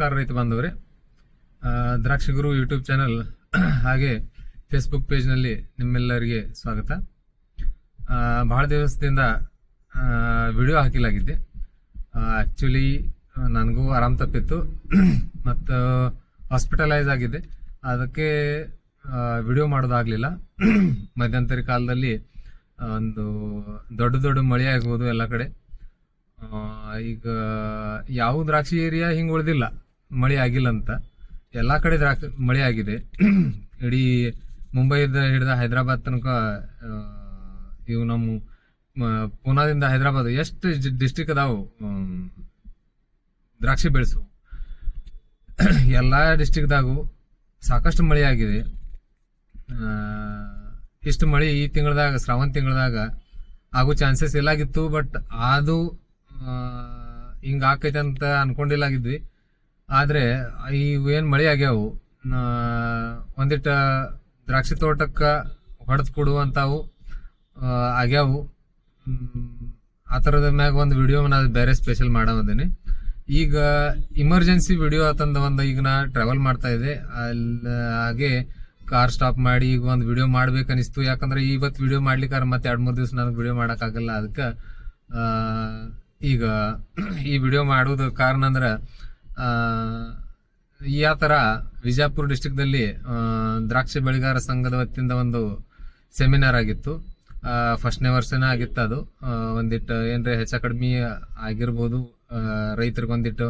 ನಮಸ್ಕಾರ ರೈತ ಬಾಂಧವ್ರೆ. ದ್ರಾಕ್ಷಿ ಗುರು ಯೂಟ್ಯೂಬ್ ಚಾನಲ್, ಹಾಗೆ ಫೇಸ್ಬುಕ್ ಪೇಜ್ನಲ್ಲಿ ನಿಮ್ಮೆಲ್ಲರಿಗೆ ಸ್ವಾಗತ. ಭಾಳ ದಿವಸದಿಂದ ವಿಡಿಯೋ ಹಾಕಿಲಾಗಿದ್ದೆ. ಆ್ಯಕ್ಚುಲಿ ನನಗೂ ಆರಾಮ್ ತಪ್ಪಿತ್ತು. ಮತ್ತು ಹಾಸ್ಪಿಟಲೈಸ್ ಆಗಿದ್ದೆ. ಅದಕ್ಕೆ ವಿಡಿಯೋ ಮಾಡೋದಾಗಲಿಲ್ಲ. ಮಧ್ಯಂತರಿ ಕಾಲದಲ್ಲಿ ಒಂದು ದೊಡ್ಡ ದೊಡ್ಡ ಮಳೆ ಆಗ್ಬೋದು ಎಲ್ಲ ಕಡೆ. ಈಗ, ಯಾವ ದ್ರಾಕ್ಷಿ ಏರಿಯಾ ಹಿಂಗೆ ಉಳಿದಿಲ್ಲ. ಮಳೆ ಆಗಿಲ್ಲ ಅಂತ ಎಲ್ಲ ಕಡೆ ದ್ರಾಕ್ಷಿ ಮಳೆ ಆಗಿದೆ. ಇಡೀ ಮುಂಬೈದ ಹಿಡಿದ ಹೈದರಾಬಾದ್ ತನಕ ಇವು ನಮ್ಮ ಪೂನಾದಿಂದ ಹೈದರಾಬಾದ್ ಎಷ್ಟು ಡಿಸ್ಟಿಕ್ ಅದಾವು ದ್ರಾಕ್ಷಿ ಬೆಳೆಸು ಎಲ್ಲ ಡಿಸ್ಟಿಕ್ದಾಗೂ ಸಾಕಷ್ಟು ಮಳೆ ಆಗಿದೆ. ಇಷ್ಟು ಮಳೆ ಈ ತಿಂಗಳದಾಗ, ಶ್ರಾವಣ ತಿಂಗಳದಾಗ ಆಗೋ ಚಾನ್ಸಸ್ ಎಲ್ಲಾಗಿತ್ತು ಬಟ್ ಅದು ಹಿಂಗೆ ಆಕೈತೆ ಅಂತ ಅನ್ಕೊಂಡಿಲ್ಲಾಗಿದ್ವಿ ಆದ್ರೆ ಇವೇನ್ ಮಳೆ ಆಗ್ಯಾವು? ಒಂದಿಟ್ಟ ದ್ರಾಕ್ಷಿ ತೋಟಕ್ಕೆ ಹೊಡೆದು ಕೊಡುವಂಥವು ಆಗ್ಯಾವು. ಆ ಥರದ ಮ್ಯಾಗ ಒಂದು ವಿಡಿಯೋ ನಾನು ಬೇರೆ ಸ್ಪೆಷಲ್ ಮಾಡೋದೀನಿ ಈಗ ಇಮರ್ಜೆನ್ಸಿ ವಿಡಿಯೋ ಆತಂದ ಒಂದು ಈಗ ನಾ ಟ್ರಾವೆಲ್ ಮಾಡ್ತಾ ಇದ್ದೆ. ಅಲ್ಲಿ, ಹಾಗೆ ಕಾರ್ ಸ್ಟಾಪ್ ಮಾಡಿ ಈಗ ಒಂದು ವಿಡಿಯೋ ಮಾಡ್ಬೇಕನ್ನಿಸ್ತು. ಯಾಕಂದ್ರೆ ಇವತ್ತು ವಿಡಿಯೋ ಮಾಡ್ಲಿಕ್ಕಾರ ಮತ್ತೆ ಎರಡು ಮೂರು ದಿವಸ ನನಗೆ ವಿಡಿಯೋ ಮಾಡೋಕ್ಕಾಗಲ್ಲ. ಅದಕ್ಕೆ ಈಗ ಈ ವಿಡಿಯೋ ಮಾಡೋದು ಕಾರಣ ಅಂದ್ರ ಆ, ಥರ ವಿಜಯಪುರ ಡಿಸ್ಟಿಕ್ದಲ್ಲಿ ದ್ರಾಕ್ಷಿ ಬೆಳೆಗಾರ ಸಂಘದ ವತಿಯಿಂದ ಒಂದು ಸೆಮಿನಾರ್ ಆಗಿತ್ತು. ಫಸ್ಟ್ನೇ ವರ್ಷನೇ ಆಗಿತ್ತು ಅದು. ಒಂದಿಟ್ಟು ಏನ್ರೆ ಹೆಚ್ಚ ಕಡಿಮೆ ಆಗಿರ್ಬೋದು ರೈತರಿಗೊಂದಿಟ್ಟು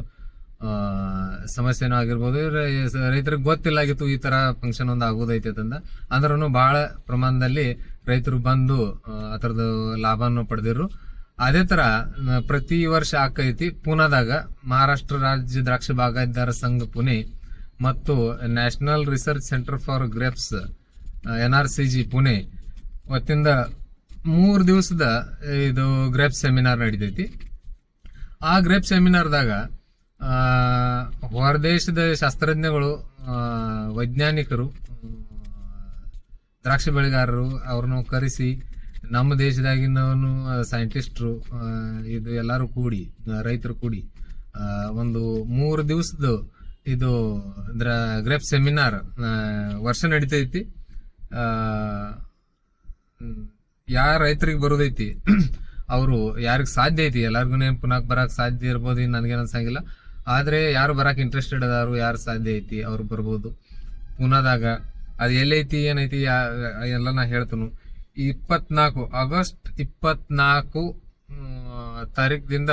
ಸಮಸ್ಯೆನೂ ಆಗಿರ್ಬೋದು. ರೈತರಿಗೆ ಗೊತ್ತಿಲ್ಲ ಆಗಿತ್ತು ಈ ತರ ಫಂಕ್ಷನ್ ಒಂದು ಆಗೋದೈತೆ ಅಂತಂದ ಅಂದ್ರೂ ಬಹಳ ಪ್ರಮಾಣದಲ್ಲಿ ರೈತರು ಬಂದು ಆ, ಅದರದ್ದು ಲಾಭವನ್ನು ಪಡೆದಿರು ಅದೇ ತರ ಪ್ರತಿ ವರ್ಷ ಆಕೈತಿ ಪುನಾದಾಗ ಮಹಾರಾಷ್ಟ್ರ ರಾಜ್ಯ ದ್ರಾಕ್ಷಿ ಬಾಗಾಯತದಾರ ಸಂಘ ಪುಣೆ ಮತ್ತು national research centre for grapes N R C G Pune ವತಿಯಿಂದ ಮೂರು ದಿವಸದ ಇದು ಗ್ರೇಪ್ ಸೆಮಿನಾರ್ ನಡೀತೈತಿ. ಆ ಗ್ರೇಪ್ ಸೆಮಿನಾರ್ದಾಗ ಹೊರದೇಶದ ಶಾಸ್ತ್ರಜ್ಞಗಳು ವೈಜ್ಞಾನಿಕರು, ದ್ರಾಕ್ಷಿ ಬೆಳೆಗಾರರು ಅವ್ರನ್ನು ಕರೆಸಿ ನಮ್ಮ ದೇಶದಾಗಿನವನು ಸೈಂಟಿಸ್ಟ್ರು ಇದು ಎಲ್ಲರೂ ಕೂಡಿ ರೈತರು ಕೂಡಿ ಒಂದು ಮೂರು ದಿವಸದ ಇದು ಗ್ರೇಪ್ ಸೆಮಿನಾರ್ ವರ್ಷ ನಡೀತೈತಿ. ಯಾರ ರೈತರಿಗೆ ಬರೋದೈತಿ, ಅವರು ಯಾರಿಗೆ ಸಾಧ್ಯ ಐತಿ, ಎಲ್ಲಾರ್ಗು ಪುನಃ ಬರಕ್ ಸಾಧ್ಯ ಇರ್ಬೋದು ನನಗೇನು ಅನ್ಸಂಗಿಲ್ಲ. ಆದ್ರೆ ಯಾರು ಬರಕ್ಕೆ ಇಂಟ್ರೆಸ್ಟೆಡ್ ಅದಾರು, ಯಾರು ಸಾಧ್ಯ ಐತಿ, ಅವ್ರು ಬರ್ಬೋದು. ಪುನಾದಾಗ ಅದು ಎಲ್ಲೈತಿ, ಏನೈತಿ ಎಲ್ಲ ನಾ ಹೇಳ್ತನು. ಇಪ್ಪತ್ನಾಲ್ಕು ಆಗಸ್ಟ್ ಇಪ್ಪತ್ನಾಲ್ಕು ತಾರೀಕಿಂದ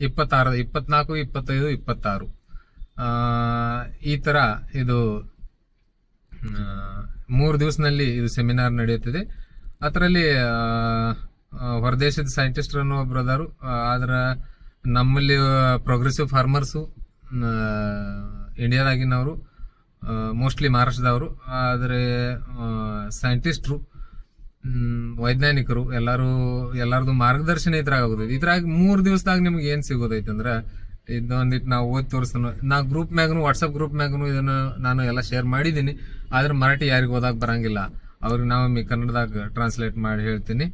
ಇಪ್ಪತ್ತಾರು ಇಪ್ಪತ್ನಾಲ್ಕು ಇಪ್ಪತ್ತೈದು ಇಪ್ಪತ್ತಾರು. ಈ ಥರ ಇದು ಮೂರು ದಿವಸದಲ್ಲಿ ಇದು ಸೆಮಿನಾರ್ ನಡೆಯುತ್ತದೆ. ಅದರಲ್ಲಿ ಹೊರದೇಶದ ಸೈಂಟಿಸ್ಟ್ ಅನ್ನೋ ಒಬ್ರು ಅದಾರು ಆ, ನಮ್ಮಲ್ಲಿ ಪ್ರೋಗ್ರೆಸಿವ್ ಫಾರ್ಮರ್ಸು ಇಂಡಿಯಾದಾಗಿನವರು ಮೋಸ್ಟ್ಲಿ ಮಹಾರಾಷ್ಟ್ರದವರು ಆದರೆ ಸೈಂಟಿಸ್ಟ್ರು ವೈಜ್ಞಾನಿಕರು ಎಲ್ಲರೂ, ಎಲ್ಲರದು ಮಾರ್ಗದರ್ಶನ ಇದ್ರಾಗ ಆಗೋದೈತಿ ಇದ್ರಾಗ ಮೂರ್ ದಿವಸದಾಗ ನಿಮ್ಗೆ ಏನ್ ಸಿಗೋದೈತಿ ಅಂದ್ರ ಇದೊಂದಿಟ್ಟು ನಾವು ಓದಿ ತೋರಿಸ್ತಾನ ನಾ ಗ್ರೂಪ್ ಮ್ಯಾಗನು, ವಾಟ್ಸಪ್ ಗ್ರೂಪ್ ಮ್ಯಾಗನು ಇದನ್ನ ನಾನು ಎಲ್ಲ ಶೇರ್ ಮಾಡಿದ್ದೀನಿ. ಆದ್ರೆ ಮರಾಠಿ ಯಾರಿಗೂ ಓದಾಕ್ ಬರಂಗಿಲ್ಲ. ಅವ್ರಿಗೆ ನಾವು ಕನ್ನಡದಾಗ ಟ್ರಾನ್ಸ್ಲೇಟ್ ಮಾಡಿ ಹೇಳ್ತೀನಿ.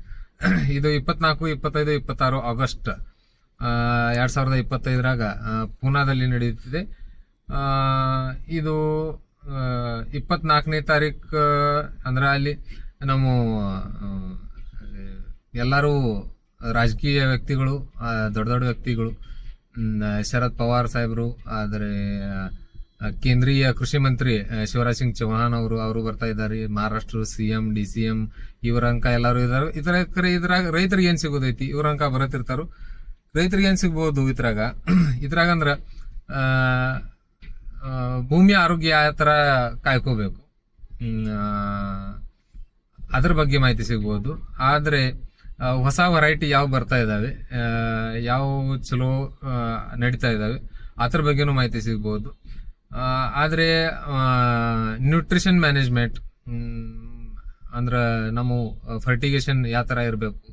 ಇದು ಇಪ್ಪತ್ನಾಲ್ಕು, ಇಪ್ಪತ್ತೈದು, ಇಪ್ಪತ್ತಾರು ಆಗಸ್ಟ್ ಎರಡು ಸಾವಿರದ ಇಪ್ಪತ್ತೈದರಾಗ ಪೂನಾದಲ್ಲಿ ನಡೆಯುತ್ತಿದೆ ಇದು ಇಪ್ಪತ್ನಾಲ್ಕನೇ ತಾರೀಕು ಅಂದ್ರೆ ಅಲ್ಲಿ ನಮ್ಮ ಎಲ್ಲರೂ ರಾಜಕೀಯ ವ್ಯಕ್ತಿಗಳು ದೊಡ್ಡ ದೊಡ್ಡ ವ್ಯಕ್ತಿಗಳು ಶರದ್ ಪವಾರ್ ಸಾಹೇಬರು ಆದರೆ ಕೇಂದ್ರೀಯ ಕೃಷಿ ಮಂತ್ರಿ ಶಿವರಾಜ್ ಸಿಂಗ್ ಚೌಹಾನ್ ಅವರು ಅವರು ಬರ್ತಾ ಇದ್ದಾರೆ. Maharashtra CM D C M ಇವರಂಕ ಎಲ್ಲರೂ ಇದ್ದಾರೆ ಇತರ ಇದ್ರಾಗ ರೈತರಿಗೆ ಏನು ಸಿಗೋದೈತಿ? ಇವರಂಕ ಬರತಿರ್ತಾರು ರೈತರಿಗೆ ಏನು ಸಿಗ್ಬೋದು ಇದ್ರಾಗ? ಇದ್ರಾಗ ಅಂದ್ರೆ ಆ, ಆ, ಭೂಮಿ ಆರೋಗ್ಯ ಯಾವ ಥರ ಕಾಯ್ಕೋಬೇಕು. ಆ, ಅದ್ರ ಬಗ್ಗೆ ಮಾಹಿತಿ ಸಿಗ್ಬೋದು. ಆದರೆ ಹೊಸ ವೆರೈಟಿ ಯಾವ ಬರ್ತಾ ಇದಾವೆ ಯಾವ ಚಲೋ ನಡೀತಾ ಇದಾವೆ, ಅದ್ರ ಬಗ್ಗೆನೂ ಮಾಹಿತಿ ಸಿಗ್ಬೋದು. ಆದರೆ ನ್ಯೂಟ್ರಿಷನ್ ಮ್ಯಾನೇಜ್ಮೆಂಟ್ ಅಂದ್ರೆ ನಮ್ಮ ಫರ್ಟಿಗೇಷನ್ ಯಾವ ಥರ ಇರಬೇಕು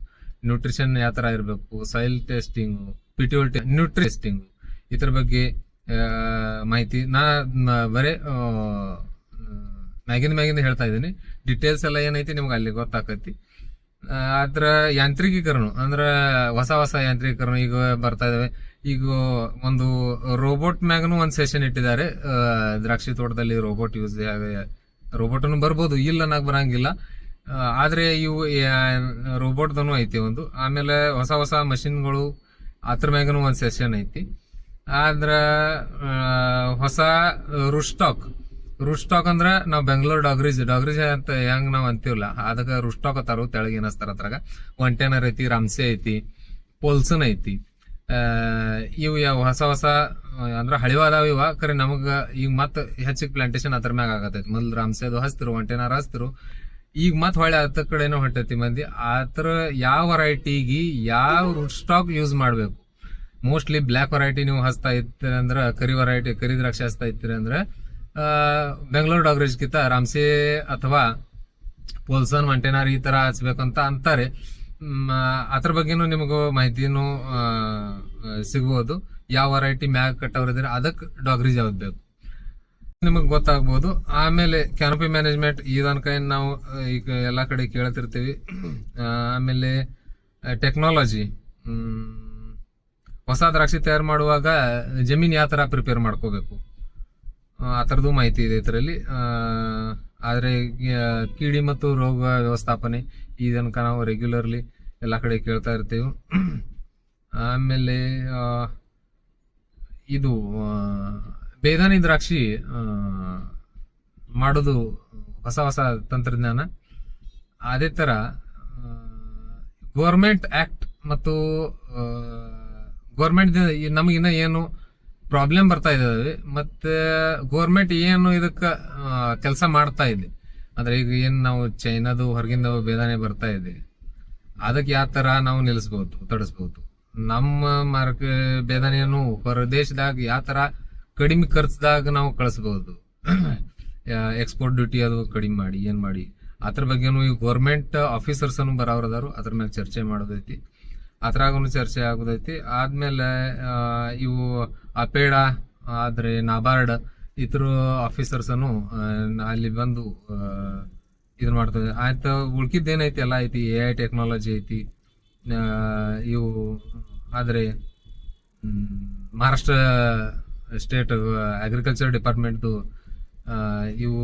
ನ್ಯೂಟ್ರಿಷನ್ ಯಾವ ಥರ ಇರಬೇಕು ಸಾಯಿಲ್ ಟೆಸ್ಟಿಂಗ್ ಪಿಟ್ಯೂಲ್ ನ್ಯೂಟ್ರಿ ಟೆಸ್ಟಿಂಗು ಇದ್ರ ಬಗ್ಗೆ ಮಾಹಿತಿ. ನ- ಬರೇ ಮ್ಯಾಗಿಂದ ಮ್ಯಾಗಿಂದ ಹೇಳ್ತಾ ಇದ್ದೀನಿ. ಡಿಟೇಲ್ಸ್ ಎಲ್ಲ ಏನೈತಿ ನಿಮ್ಗೆ ಅಲ್ಲಿ ಗೊತ್ತಾಕೈತಿ. ಅದ್ರ ಯಾಂತ್ರಿಕೀಕರಣ ಅಂದ್ರೆ ಹೊಸ ಹೊಸ ಯಾಂತ್ರಿಕೀಕರಣ ಈಗ ಬರ್ತಾ ಇದಾವೆ. ಈಗ ಒಂದು ರೋಬೋಟ್ ಮ್ಯಾಗನು ಒಂದು ಸೆಷನ್ ಇಟ್ಟಿದ್ದಾರೆ. ದ್ರಾಕ್ಷಿ ತೋಟದಲ್ಲಿ ರೋಬೋಟ್ ಯೂಸ್ ರೋಬೋಟನ್ನು ಬರ್ಬೋದು. ಇಲ್ಲ ನಾಗ ಬರಂಗಿಲ್ಲ. ಆದ್ರೆ ಇವು ರೋಬೋಟ್ದನು ಐತಿ ಒಂದು. ಆಮೇಲೆ ಹೊಸ ಹೊಸ ಮಷಿನ್ಗಳು ಅದ್ರ ಮ್ಯಾಗನು ಒಂದು ಸೆಷನ್ ಐತಿ. ಆದ್ರ ಹೊಸ ರುಸ್ಟಾಕ್ ರುಸ್ಟಾಕ್ ಅಂದ್ರೆ ನಾವು ಬೆಂಗಳೂರು ಡಾಗ್ರೀಜ್ ಡಾಗ್ರೀಜ್ ಅಂತ ಹೆಂಗ್ ನಾವ್ ಅಂತೀವಲ್ಲ ಅದಕ್ಕೆ ರುಸ್ಟಾಕ್ ಅತ್ತಾರು ತೆಳಗ ಏನಸ್ತಾರ ಅದ್ರಾಗ ಒಂಟೆನರ್ ಐತಿ ರಾಮ್ಸೆ ಐತಿ, ಪೋಲ್ಸನ್ ಐತಿ. ಇವು ಯಾವ ಹೊಸ ಹೊಸ, ಅಂದ್ರೆ ಹಳಿವಾದಾವ ಇವ ಖರೆ ನಮಗ ಈಗ ಮತ್ ಹೆಚ್ಚಿಗೆ ಪ್ಲಾಂಟೇಶನ್ ಅದ್ರ ಮ್ಯಾಗ ಆಗತೈತಿ. ಮೊದ್ಲು ರಾಮ್ಸೆದು ಹಸ್ತಿರು ಒಂಟೆನರ್ ಹಸ್ತಿರು ಈಗ ಮತ್ ಹೊಳೆ ಅತ್ತ ಕಡೆನೂ ಹೊಂಟೈತಿ ಮಂದಿ. ಆತರ ಯಾವ ವೆರೈಟಿಗೆ ಯಾವ ರೂಟ್ ಸ್ಟಾಕ್ ಯೂಸ್ ಮಾಡಬೇಕು? ಮೋಸ್ಟ್ಲಿ ಬ್ಲ್ಯಾಕ್ ವೆರೈಟಿ ನೀವು ಹಸ್ತಾ ಇರ್ತೀರಿ ಅಂದ್ರೆ, ಕರಿ ವೆರೈಟಿ ಕರಿ ದ್ರಾಕ್ಷಿ ಹಸ್ತಾ ಇರ್ತೀರಿ ಅಂದ್ರೆ ಬೆಂಗಳೂರು ಡಾಗ್ರೇಜ್ಗಿಂತ ರಾಮ್ಸೆ ಅಥವಾ ಪೋಲ್ಸನ್, ಮಂಟೇನಾರ್ ಈ ತರ ಹಚ್ಬೇಕಂತ ಅಂತಾರೆ. ಅದ್ರ ಬಗ್ಗೆನೂ ನಿಮಗೂ ಮಾಹಿತಿನೂ ಸಿಗ್ಬೋದು. ಯಾವ ವೆರೈಟಿ ಮ್ಯಾಗ್ ಕಟ್ಟವ್ರಿದ್ರೆ ಅದಕ್ಕೆ ಡಾಗ್ರೀಜ್ ಯಾವ್ದು ಬೇಕು. ನಿಮಗೆ ಗೊತ್ತಾಗ್ಬೋದು. ಆಮೇಲೆ ಕ್ಯಾನಪಿ ಮ್ಯಾನೇಜ್ಮೆಂಟ್ ಈ ಕೈ ನಾವು ಈಗ ಎಲ್ಲ ಕಡೆ ಕೇಳ್ತಿರ್ತೀವಿ. ಆಮೇಲೆ ಟೆಕ್ನಾಲಜಿ ಹೊಸ ದ್ರಾಕ್ಷಿ ತಯಾರು ಮಾಡುವಾಗ ಜಮೀನ್ ಯಾವ ಥರ ಪ್ರಿಪೇರ್ ಮಾಡ್ಕೋಬೇಕು? ಆ, ಥರದ್ದು ಮಾಹಿತಿ ಇದೆ ಇದರಲ್ಲಿ. ಆದರೆ ಕೀಡಿ ಮತ್ತು ರೋಗ ವ್ಯವಸ್ಥಾಪನೆ ಇದನ್ನ ನಾವು ರೆಗ್ಯುಲರ್ಲಿ ಎಲ್ಲ ಕಡೆ ಕೇಳ್ತಾ ಇರ್ತೀವಿ. ಆಮೇಲೆ ಇದು ಬೇದಾನಿ ದ್ರಾಕ್ಷಿ ಮಾಡೋದು ಹೊಸ ಹೊಸ ತಂತ್ರಜ್ಞಾನ. ಅದೇ ಥರ ಗೌರ್ಮೆಂಟ್ ಆ್ಯಕ್ಟ್ ಮತ್ತು ಗೌರ್ಮೆಂಟ್ ನಮಗಿನ್ನ ಏನು ಪ್ರಾಬ್ಲಮ್ ಬರ್ತಾ ಇದ್ದಾವೆ ಮತ್ತೆ ಗೋರ್ಮೆಂಟ್ ಏನು ಇದಕ್ಕೆ ಕೆಲಸ ಮಾಡ್ತಾ ಇದೆ. ಅಂದ್ರೆ ಈಗ ಏನು ನಾವು ಚೈನಾದು ಹೊರಗಿಂದ ಬೇದಾನೆ ಬರ್ತಾ ಇದೆ. ಅದಕ್ಕೆ ಯಾವ ತರ ನಾವು ನಿಲ್ಲಿಸ್ಬೋದು ತಡಿಸ್ಬಹುದು ನಮ್ಮ ಮಾರ್ಕ ಬೇದಾನೆಯನ್ನು ಹೊರ ದೇಶದಾಗ ಯಾವ ತರ ಕಡಿಮೆ ಖರ್ಚದಾಗ ನಾವು ಕಳಿಸಬಹುದು ಎಕ್ಸ್ಪೋರ್ಟ್ ಡ್ಯೂಟಿ ಅದು ಕಡಿಮೆ ಮಾಡಿ, ಏನ್ ಮಾಡಿ. ಅದ್ರ ಬಗ್ಗೆನೂ ಈಗ ಗೋರ್ಮೆಂಟ್ ಆಫೀಸರ್ಸ್ ಅನ್ನು ಬರೋರದಾರು ಅದ್ರ ಮೇಲೆ ಚರ್ಚೆ ಮಾಡೋದೈತಿ. ಅದ್ರಾಗೂ ಚರ್ಚೆ ಆಗೋದೈತಿ. ಆದ್ಮೇಲೆ ಇವು ಅಪೇಡ, ಆದ್ರೆ ನಾಬಾರ್ಡ್ ಇತರ ಆಫೀಸರ್ಸ್ ಅನ್ನು ಅಲ್ಲಿ ಬಂದು ಇದನ್ನ ಮಾಡ್ತದೆ. ಆಯ್ತು ಉಳ್ಕಿದ್ದೇನೈತಿ ಎಲ್ಲ ಐತಿ ಎ ಐ ಟೆಕ್ನಾಲಜಿ ಐತಿ ಇವು, ಆದರೆ ಮಹಾರಾಷ್ಟ್ರ ಸ್ಟೇಟ್ ಅಗ್ರಿಕಲ್ಚರ್ ಡಿಪಾರ್ಟ್ಮೆಂಟ್ದು ಇವು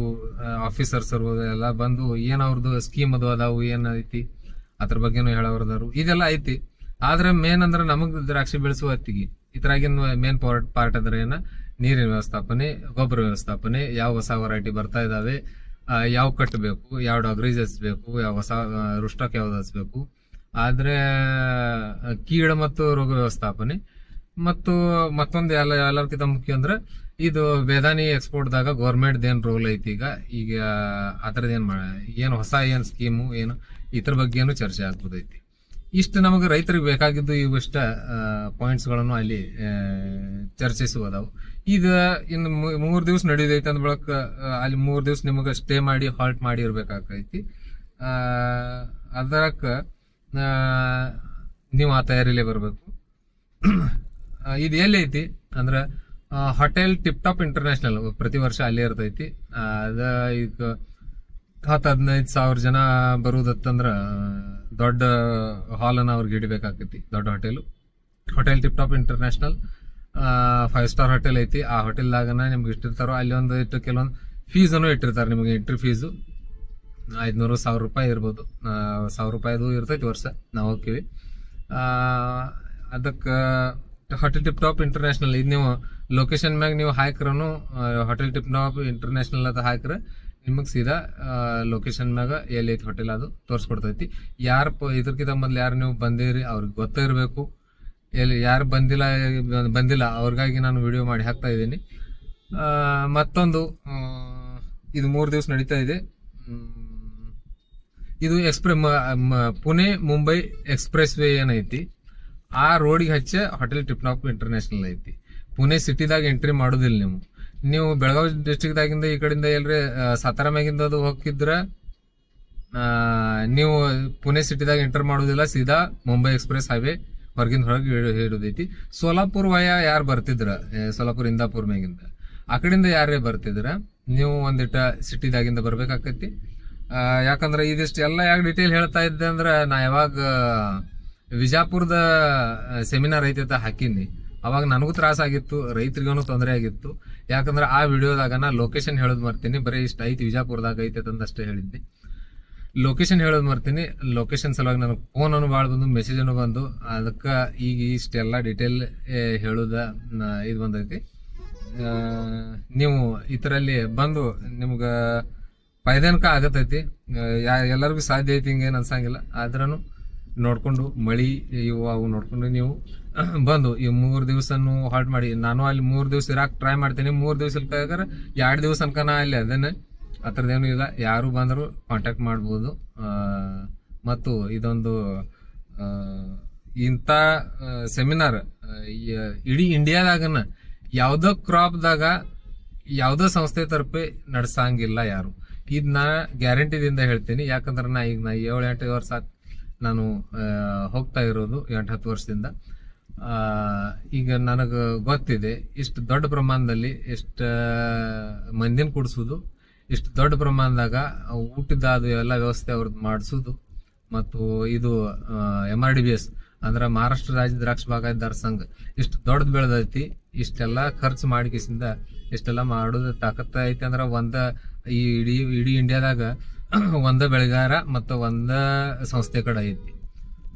ಆಫೀಸರ್ಸ್ ಎಲ್ಲ ಬಂದು ಏನು ಅವ್ರದ್ದು ಸ್ಕೀಮ್ ಅದು, ಅದಾವು ಏನೈತಿ ಅದ್ರ ಬಗ್ಗೆನೂ ಹೇಳೋರ್ದಾರು ಇದೆಲ್ಲ ಐತಿ. ಆದ್ರೆ ಮೇನ್ ಅಂದ್ರೆ ನಮಗೆ ದ್ರಾಕ್ಷಿ ಬೆಳೆಸುವ ಹೊತ್ತಿಗೆ. ಇದ್ರಾಗಿನ ಮೇನ್ ಪಾರ್ಟ್ ಪಾರ್ಟ್ ಅಂದ್ರೆ ಏನ? ನೀರಿನ ವ್ಯವಸ್ಥಾಪನೆ, ಗೊಬ್ಬರ ವ್ಯವಸ್ಥಾಪನೆ, ಯಾವ ಹೊಸ ವೆರೈಟಿ ಬರ್ತಾ ಇದಾವೆ ಯಾವ ಕಟ್ಟಬೇಕು, ಯಾವ ಡಾಗ್ರೀಸ್ ಹಚ್ಬೇಕು ಯಾವ ಹೊಸ ರುಷ್ಟಕ್ ಯಾವ್ದು ಹಚ್ಬೇಕು. ಆದ್ರೆ ಕೀಳ ಕೀಡ ಮತ್ತು ರೋಗ ವ್ಯವಸ್ಥಾಪನೆ. ಮತ್ತು ಮತ್ತೊಂದು ಎಲ್ಲ ಎಲ್ಲರ್ಕಿಂತ ಮುಖ್ಯ ಅಂದ್ರೆ, ಇದು ಬೇದಾನಿ ಎಕ್ಸ್ಪೋರ್ಟ್ ದಾಗ ಗೌರ್ಮೆಂಟ್ ಏನ್ ರೋಲ್ ಐತಿ ಈಗ? ಈಗ ಅದರದ್ದು ಏನ್ ಮಾಡ ಏನು ಹೊಸ ಏನ್ ಸ್ಕೀಮು ಏನು? ಇದ್ರ ಬಗ್ಗೆನೂ ಚರ್ಚೆ ಆಗ್ಬೋದೈತಿ. ಇಷ್ಟು ನಮಗೆ ರೈತರಿಗೆ ಬೇಕಾಗಿದ್ದು ಇವಿಷ್ಟ ಪಾಯಿಂಟ್ಸ್ಗಳನ್ನು ಅಲ್ಲಿ ಚರ್ಚಿಸುವುದವು. ಇದು ಇನ್ನು ಮೂರು ದಿವಸ ನಡೆದೈತೆ ಅಂದ ಬಳಕ ಅಲ್ಲಿ ಮೂರು ದಿವಸ ನಿಮಗೆ ಸ್ಟೇ ಮಾಡಿ ಹಾಲ್ಟ್ ಮಾಡಿ ಇರ್ಬೇಕಾಗೈತಿ. ಅದರಕ್ಕ ನೀವು ಆ ತಯಾರಿಲೇ ಬರಬೇಕು. ಇದು ಎಲ್ಲೈತಿ? ಅಂದ್ರೆ ಹೋಟೆಲ್ ಟಿಪ್ ಟಾಪ್ ಇಂಟರ್ನ್ಯಾಷನಲ್ ಪ್ರತಿ ವರ್ಷ ಅಲ್ಲೇ ಇರ್ತೈತಿ. ಅದ ಈಗ ಹತ್ತು ಹದಿನೈದು ಸಾವಿರ ಜನ ಬರುವುದತ್ತಂದ್ರ ದೊಡ್ಡ ಹಾಲ್ ಅನ್ನ ಅವ್ರಿಗೆ ಇಡಬೇಕಾಕೈತಿ ದೊಡ್ಡ hotel hotel tip top international five star hotel ಐತಿ. ಆ ಹೋಟೆಲ್ದಾಗನ ನಿಮ್ಗೆ ಇಷ್ಟಿರ್ತಾರೋ ಅಲ್ಲಿ ಒಂದು ಇಟ್ಟು ಕೆಲವೊಂದು ಅನ್ನು ಇಟ್ಟಿರ್ತಾರೆ ನಿಮಗೆ ಎಂಟ್ರಿ ಫೀಸು ಐದುನೂರು ಸಾವಿರ ರೂಪಾಯಿ ಇರ್ಬೋದು. ಸಾವಿರ ರೂಪಾಯಿದು ಇರ್ತೈತಿ ವರ್ಷ, ನಾವು ಹೋಗ್ತೀವಿ. ಅದಕ್ಕೆ ಹೋಟೆಲ್ ಟಿಪ್ ಟಾಪ್ ಇಂಟರ್ನ್ಯಾಷನಲ್ ಇದು ನೀವು ಲೊಕೇಶನ್ ಮ್ಯಾಗ ನೀವು ಹಾಕ್ರೂ ಹೋಟೆಲ್ ಟಿಪ್ ಟಾಪ್ ಇಂಟರ್ನ್ಯಾಷನಲ್ ಅಂತ ಹಾಕ್ರೆ ನಿಮಗೆ ಸೀದಾ ಎಲ್ಲಿ ಐತಿ ಹೋಟೆಲ್ ಅದು ತೋರಿಸ್ಕೊಡ್ತೈತಿ. ಯಾರು ಇದ್ರಕ್ಕಿಂತ ಮೊದಲು ಯಾರು ನೀವು ಬಂದಿರಿ, ಅವ್ರಿಗೆ ಗೊತ್ತಿರಬೇಕು ಎಲ್ಲಿ, ಯಾರು ಬಂದಿಲ್ಲ ಬಂದಿಲ್ಲ, ಅವ್ರಿಗಾಗಿ ನಾನು ವಿಡಿಯೋ ಮಾಡಿ ಹಾಕ್ತಾ ಇದ್ದೀನಿ. ಮತ್ತೊಂದು ಇದು ಮೂರು ದಿವಸ ನಡೀತಾ ಇದೆ. ಇದು express Pune Mumbai expressway ಏನೈತಿ. ಆ ರೋಡಿಗೆ ಹಚ್ಚೆ ಹೋಟೆಲ್ ಟಿಪ್ನಾಪ್ ಇಂಟರ್ನ್ಯಾಷನಲ್ ಐತಿ. ಪುಣೆ ಸಿಟಿದಾಗ ಎಂಟ್ರಿ ಮಾಡೋದಿಲ್ಲ ನೀವು. ನೀವು ಬೆಳಗಾವಿ ಡಿಸ್ಟಿಕ್ದಾಗಿಂದ ದಾಗಿಂದ ಈ ಕಡೆಯಿಂದ ಎಲ್ರಿ ಸತಾರಾ ಮ್ಯಾಗಿಂದ ಅದು ಹೋಗಿದ್ರ ಆ, ನೀವು ಪುಣೆ ಸಿಟಿದಾಗ ಎಂಟರ್ ಮಾಡೋದಿಲ್ಲ ಸೀದಾ ಮುಂಬೈ ಎಕ್ಸ್ಪ್ರೆಸ್ ಹೈವೇ ಹೊರಗಿಂದ ಹೊರಗೆ ಹಿಡಿದೈತಿ ಸೋಲಾಪುರ್ ವಯ ಯಾರು ಬರ್ತಿದ್ರ ಸೋಲಾಪುರ್ ಇಂದಾಪುರ್ ಮ್ಯಾಗಿಂದ? ಆ ಕಡೆಯಿಂದ ಯಾರೇ ಬರ್ತಿದ್ರ ನೀವು ಒಂದಿಟ್ಟ ಸಿಟಿದಾಗಿಂದ ಬರ್ಬೇಕಾಕತಿ ಯಾಕಂದ್ರೆ ಇದಿಷ್ಟು ಎಲ್ಲ ಯಾಕೆ ಡಿಟೇಲ್ ಹೇಳ್ತಾ ಇದ್ದೆ ಅಂದ್ರೆ ನಾ ಯಾವಾಗ ವಿಜಾಪುರದ ಸೆಮಿನಾರ್ ಐತೆ ಅಂತ ಹಾಕಿನಿ. ಅವಾಗ ನನಗೂ ತ್ರಾಸಾಗಿತ್ತು ರೈತರಿಗೂ ತೊಂದರೆ ಆಗಿತ್ತು. ಯಾಕಂದ್ರೆ ಆ ವಿಡಿಯೋದಾಗ ನಾ ಲೊಕೇಶನ್ ಹೇಳೋದು ಮರ್ತೀನಿ. ಬರೀ ಇಷ್ಟ ಐತಿ, ವಿಜಾಪುರದಾಗ ಐತೆ ಅಂತಷ್ಟೇ ಹೇಳಿದ್ದೆ ಲೊಕೇಶನ್ ಹೇಳೋದು ಮರ್ತೀನಿ. ಲೊಕೇಶನ್ ಸಲುವಾಗಿ ನನಗೆ ಫೋನ್ ಅನ್ನು ಭಾಳ ಬಂದು ಮೆಸೇಜ್ ಅನ್ನು ಬಂದು, ಅದಕ್ಕೆ ಈಗ ಇಷ್ಟೆಲ್ಲ ಡೀಟೇಲ್ ಹೇಳೋದ ಇದು ಬಂದೈತಿ. ನೀವು ಇದರಲ್ಲಿ ಬಂದು ನಿಮ್ಗೆ ಪೈದಾನಕ ಆಗತೈತಿ. ಯಾ- ಎಲ್ಲರಿಗೂ ಸಾಧ್ಯ ಐತಿ, ಹಿಂಗೇನು ಅನ್ಸಂಗಿಲ್ಲ. ಆದ್ರೂ ನೋಡ್ಕೊಂಡು, ಮಳಿ, ಇವು ಅವು ನೋಡ್ಕೊಂಡು ನೀವು ಬಂದು, ಈ ಮೂರು ದಿವಸನು ಹಾಲ್ಟ್ ಮಾಡಿ. ನಾನು ಅಲ್ಲಿ ಮೂರು ದಿವಸ ಇರಾಕ್ ಟ್ರೈ ಮಾಡ್ತೀನಿ. ಮೂರು ದಿವಸ ಬೇಕಾದ್ರೆ ಎರಡು ದಿವಸ ಅನ್ಕ ನಾ ಅಲ್ಲಿ ಅದನ್ನೇ ಆ ಥರದ್ದೇನು ಇಲ್ಲ. ಯಾರು ಬಂದರೂ ಕಾಂಟ್ಯಾಕ್ಟ್ ಮಾಡ್ಬೋದು. ಮತ್ತು ಇದೊಂದು ಇಂಥ ಸೆಮಿನಾರ್ ಇಡೀ ಇಂಡಿಯಾದಾಗನ ಯಾವುದೋ ಕ್ರಾಪ್ದಾಗ ಯಾವುದೋ ಸಂಸ್ಥೆ ತರಪಿ ನಡೆಸಂಗಿಲ್ಲ ಯಾರು. ಇದು ನಾ ಗ್ಯಾರಂಟಿದಿಂದ ಹೇಳ್ತೀನಿ. ಯಾಕಂದ್ರೆ ನಾ ಈಗ ನಾ ಏಳು ಎಂಟು ವರ್ಷ ನಾನು ಹೋಗ್ತಾ ಇರೋದು ಎಂಟು ಹತ್ತು ವರ್ಷದಿಂದ. ಈಗ ನನಗೆ ಗೊತ್ತಿದೆ, ಇಷ್ಟು ದೊಡ್ಡ ಪ್ರಮಾಣದಲ್ಲಿ ಎಷ್ಟು ಮಂದಿನ ಕುಡಿಸೋದು, ಇಷ್ಟು ದೊಡ್ಡ ಪ್ರಮಾಣದಾಗ ಊಟದ ಅದು ಎಲ್ಲ ವ್ಯವಸ್ಥೆ ಅವ್ರದ್ದು ಮಾಡಿಸೋದು, ಮತ್ತು ಇದು M R D B S ಅಂದ್ರೆ ಮಹಾರಾಷ್ಟ್ರ ರಾಜ್ಯ ದ್ರಾಕ್ಷ ಭಾಗದಾರ ಸಂಘ, ಇಷ್ಟು ದೊಡ್ಡದು ಬೆಳೆದೈತಿ, ಇಷ್ಟೆಲ್ಲ ಖರ್ಚು ಮಾಡಿಕೆಸಿಂದ ಇಷ್ಟೆಲ್ಲ ಮಾಡೋದು ತಾಕತ್ತ ಐತಿ ಅಂದ್ರೆ ಒಂದ ಈ ಇಡೀ ಇಡೀ ಇಂಡಿಯಾದಾಗ ಒಂದ ಬೆಳೆಗಾರ ಮತ್ತು ಒಂದ ಸಂಸ್ಥೆ ಕಡೆ ಐತಿ.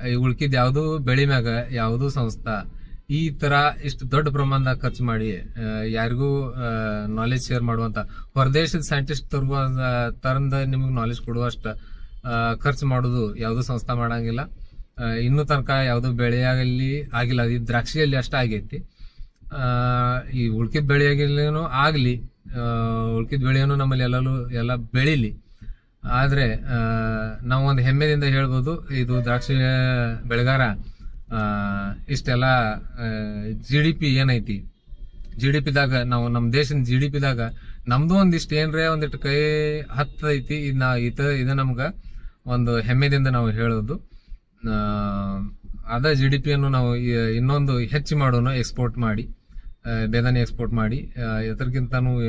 ಈ ಉಳ್ಕಿದ ಯಾವುದು ಬೆಳಿ ಮ್ಯಾಗ ಯಾವುದು ಸಂಸ್ಥಾ ಈ ತರ ಇಷ್ಟು ದೊಡ್ಡ ಪ್ರಮಾಣದಾಗ ಖರ್ಚು ಮಾಡಿ ಯಾರಿಗೂ ನಾಲೆಜ್ ಶೇರ್ ಮಾಡುವಂತ ಹೊರದೇಶದ ಸೈಂಟಿಸ್ಟ್ ತರುವ ತರಂದ ನಿಮಗೆ ನಾಲೆಜ್ ಕೊಡುವಷ್ಟ ಖರ್ಚು ಮಾಡೋದು ಯಾವುದು ಸಂಸ್ಥಾ ಮಾಡಂಗಿಲ್ಲ. ಇನ್ನು ತನಕ ಯಾವುದು ಬೆಳೆಯಾಗಲಿ ಆಗಿಲ್ಲ, ಈ ದ್ರಾಕ್ಷಿಯಲ್ಲಿ ಅಷ್ಟ ಆಗೈತಿ. ಈ ಉಳ್ಕಿದ ಬೆಳೆಯಾಗಿಲ್ಲೇನೋ ಆಗ್ಲಿ ಉಳ್ಕಿದ ಬೆಳೆಯನ್ನು ನಮ್ಮಲ್ಲಿ ಎಲ್ಲರೂ ಎಲ್ಲ ಬೆಳಿಲಿ. ಆದ್ರೆ ಒಂದು ಹೆಮ್ಮೆದಿಂದ ಹೇಳ್ಬೋದು, ಇದು ದ್ರಾಕ್ಷಿ ಬೆಳೆಗಾರ ಇಷ್ಟೆಲ್ಲ ಜಿ ಡಿ ಪಿ ಏನೈತಿ? ಜಿ ಡಿ ಪಿದಾಗ ನಾವು ನಮ್ಮ ದೇಶದ ಜಿ ಡಿ ಪಿದಾಗ ನಮ್ದು ಒಂದಿಷ್ಟು ಏನ್ರೇ ಒಂದಿಷ್ಟು ಕೈ ಹತ್ತೈತಿ, ಇದು ನಾ ಇತ, ಇದು ನಮ್ಗೆ ಒಂದು ಹೆಮ್ಮೆದಿಂದ ನಾವು ಹೇಳೋದು. ಅದ ಜಿ ಡಿ ಪಿಯನ್ನು ನಾವು ಇನ್ನೊಂದು ಹೆಚ್ಚು ಮಾಡೋಣ ಎಕ್ಸ್ಪೋರ್ಟ್ ಮಾಡಿ. ಆ, ಬೇಗನೆ ಎಕ್ಸ್ಪೋರ್ಟ್ ಮಾಡಿ ಎದರ್ಗಿಂತನೂ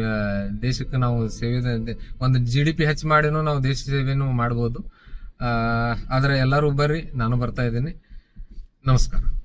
ದೇಶಕ್ಕೆ ನಾವು ಸೇವೆ ಒಂದು ಜಿ ಡಿ ಪಿ ಹೆಚ್ಚು ಮಾಡಿನೂ ನಾವು ದೇಶ ಸೇವೆನೂ ಮಾಡ್ಬೋದು. ಆದ್ರೆ ಎಲ್ಲರೂ ಬರ್ರಿ ನಾನು ಬರ್ತಾ ಇದ್ದೀನಿ. ನಮಸ್ಕಾರ.